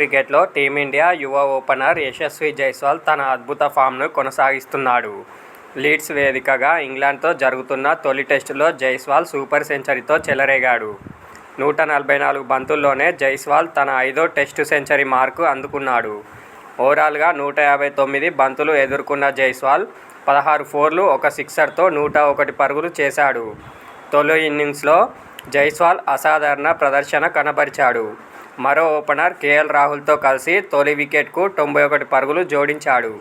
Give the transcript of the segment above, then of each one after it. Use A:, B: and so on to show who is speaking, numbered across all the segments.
A: క్రికెట్లో టీమిండియా యువ ఓపెనర్ యశస్వి జైస్వాల్ తన అద్భుత ఫామ్ను కొనసాగిస్తున్నాడు. లీడ్స్ వేదికగా ఇంగ్లాండ్తో జరుగుతున్న తొలి టెస్టులో జైస్వాల్ సూపర్ సెంచరీతో చెలరేగాడు. నూట నలభై నాలుగు బంతుల్లోనే జైస్వాల్ తన ఐదో టెస్టు సెంచరీ మార్కు అందుకున్నాడు. ఓవరాల్గా నూట యాభై తొమ్మిది బంతులు ఎదుర్కొన్న జైస్వాల్ పదహారు ఫోర్లు ఒక సిక్సర్తో నూట ఒకటి పరుగులు చేశాడు. తొలి ఇన్నింగ్స్లో జైస్వాల్ అసాధారణ ప్రదర్శన కనబరిచాడు మరో ఓపెనర్ కేఎల్ రాహుల్తో కలిసి తొలి వికెట్కు తొంభై ఒకటి పరుగులు జోడించాడు.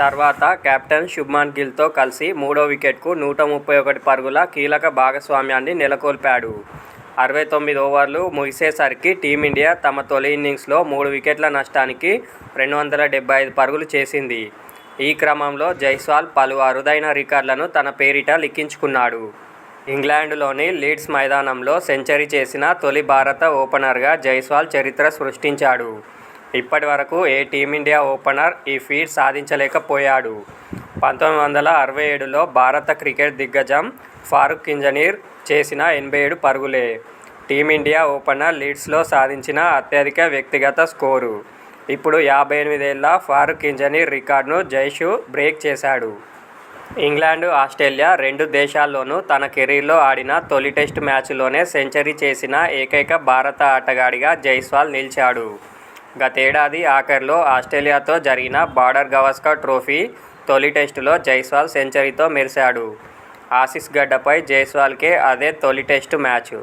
A: తర్వాత కెప్టెన్ శుభ్మాన్ గిల్తో కలిసి మూడో వికెట్కు నూట ముప్పై ఒకటి పరుగుల కీలక భాగస్వామ్యాన్ని నెలకొల్పాడు. అరవై తొమ్మిది ఓవర్లు ముగిసేసరికి టీమిండియా తమ తొలి ఇన్నింగ్స్లో మూడు వికెట్ల నష్టానికి రెండు వందల డెబ్బై ఐదు పరుగులు చేసింది. ఈ క్రమంలో జైస్వాల్ పలు అరుదైన రికార్డులను తన పేరిట లిఖించుకున్నాడు. ఇంగ్లాండ్లోని లీడ్స్ మైదానంలో సెంచరీ చేసిన తొలి భారత ఓపెనర్గా జైస్వాల్ చరిత్ర సృష్టించాడు. ఇప్పటి వరకు ఏ టీమిండియా ఓపెనర్ ఈ ఫీట్ సాధించలేకపోయాడు. పంతొమ్మిది వందల అరవై ఏడులో భారత క్రికెట్ దిగ్గజం ఫారూక్ ఇంజనీర్ చేసిన ఎనభై ఏడు పరుగులే. టీమిండియా ఓపెనర్ లీడ్స్లో సాధించిన అత్యధిక వ్యక్తిగత స్కోరు. ఇప్పుడు యాభై ఎనిమిదేళ్ళ ఫారూక్ ఇంజనీర్ రికార్డును జైషు బ్రేక్ చేశాడు. ఇంగ్లాండ్ ఆస్ట్రేలియా రెండు దేశాల్లోనూ తన కెరీర్లో ఆడిన తొలి టెస్టు మ్యాచ్లోనే సెంచరీ చేసిన ఏకైక భారత ఆటగాడిగా జైస్వాల్ నిలిచాడు. గతేడాది ఆఖరిలో ఆస్ట్రేలియాతో జరిగిన బార్డర్ గవాస్కర్ ట్రోఫీ తొలి టెస్టులో జైస్వాల్ సెంచరీతో మెరిశాడు. ఆసిస్ గడ్డపై జైస్వాల్కే అదే తొలి టెస్టు మ్యాచ్.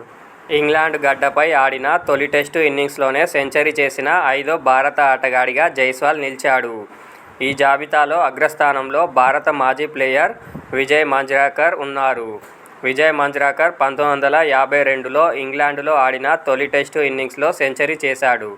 A: ఇంగ్లాండ్ గడ్డపై ఆడిన తొలి టెస్టు ఇన్నింగ్స్లోనే సెంచరీ చేసిన ఐదో భారత ఆటగాడిగా జైస్వాల్ నిలిచాడు. ఈ జాబితాలో అగ్రస్థానంలో భారత మాజీ ప్లేయర్ విజయ్ మంజ్రాకర్ ఉన్నారు. విజయ్ మంజ్రాకర్ పంతొమ్మిది వందల యాభై రెండులో ఇంగ్లాండ్లో ఆడిన తొలి టెస్టు ఇన్నింగ్స్లో సెంచరీ చేశాడు.